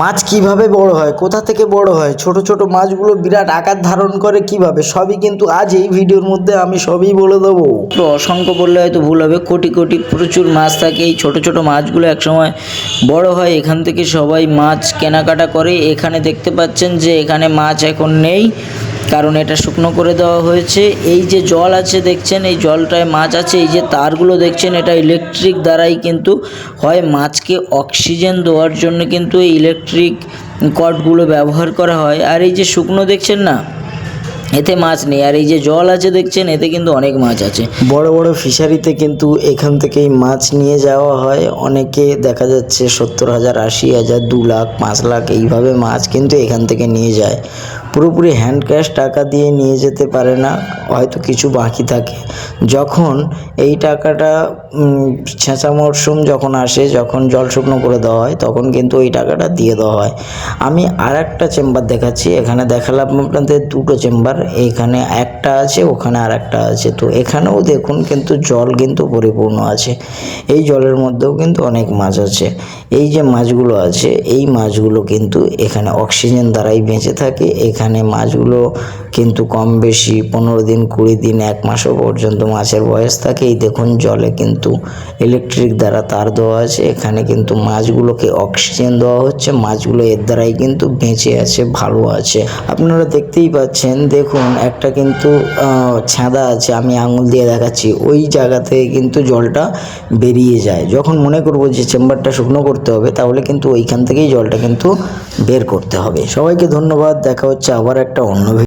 মাছ কীভাবে বড় হয়, কোথা থেকে বড় হয়, ছোট ছোট মাছগুলো বিরাট আকার ধারণ করে কীভাবে, সবই কিন্তু আজ এই ভিডিওর মধ্যে আমি সবই বলে দেবো। তো অসংখ্য বললে হয়তো ভুল হবে, কোটি কোটি প্রচুর মাছ থাকে, এই ছোট ছোট মাছগুলো একসময় বড় হয়, এখান থেকে সবাই মাছ কেনাকাটা করে, এখানে দেখতে পাচ্ছেন যে এখানে মাছ এখন নেই। কারণ এটা শুকনো করে দেওয়া হয়েছে। এই যে জল আছে দেখছেন, এই জলটায় মাছ আছে, এই যে তারগুলো দেখছেন, এটা ইলেকট্রিক দ্বারাই কিন্তু হয় মাছকে অক্সিজেন দেওয়ার জন্য কিন্তু এই ইলেকট্রিক কটগুলো ব্যবহার করা হয়। আর এই যে শুকনো দেখছেন না? এতে মাছ নেই। আর এই যে জল আছে দেখছেন, এতে কিন্তু অনেক মাছ আছে। বড় বড় ফিশারিতে কিন্তু এখান থেকেই মাছ নিয়ে যাওয়া হয়। অনেকে দেখা যাচ্ছে সত্তর হাজার, আশি হাজার, দু লাখ, পাঁচ লাখ এইভাবে মাছ কিন্তু এখান থেকে নিয়ে যায়। পুরোপুরি হ্যান্ড ক্যাশ টাকা দিয়ে নিয়ে যেতে পারে না, হয়তো কিছু বাকি থাকে। যখন এই টাকাটা ছেঁচা মরশুম যখন আসে, যখন জল শুকনো করে দেওয়া হয়, তখন কিন্তু ওই টাকাটা দিয়ে দেওয়া হয়। আমি আর একটা চেম্বার দেখাচ্ছি। এখানে দেখালাম আপনাদের দুটো চেম্বার এখানে একটা আছে, ওখানে আর একটা আছে। তো এখানেও দেখুন কিন্তু জল কিন্তু পরিপূর্ণ আছে। এই জলের মধ্যেও কিন্তু অনেক মাছ আছে। এই যে মাছগুলো আছে, এই মাছগুলো কিন্তু এখানে অক্সিজেন দ্বারাই বেঁচে থাকে। এখানে মাছগুলো কিন্তু কম বেশি পনেরো দিন, কুড়ি দিন, এক মাসও পর্যন্ত মাছের বয়স থাকে। এই দেখুন জলে কিন্তু ইলেকট্রিক দ্বারা তার দেওয়া আছে। এখানে কিন্তু মাছগুলোকে অক্সিজেন দেওয়া হচ্ছে। মাছগুলো এর দ্বারাই কিন্তু বেঁচে আছে, ভালো আছে। আপনারা দেখতেই পাচ্ছেন, দেখুন একটা কিন্তু ছাঁদা আছে, আমি আঙুল দিয়ে দেখাচ্ছি। ওই জায়গা থেকে কিন্তু জলটা বেরিয়ে যায়। যখন মনে করব যে চেম্বারটা শুকনো করতে হবে, তাহলে কিন্তু ওইখান থেকেই জলটা কিন্তু বের করতে হবে। সবাইকে ধন্যবাদ, দেখা হচ্ছে আবার একটা অন্য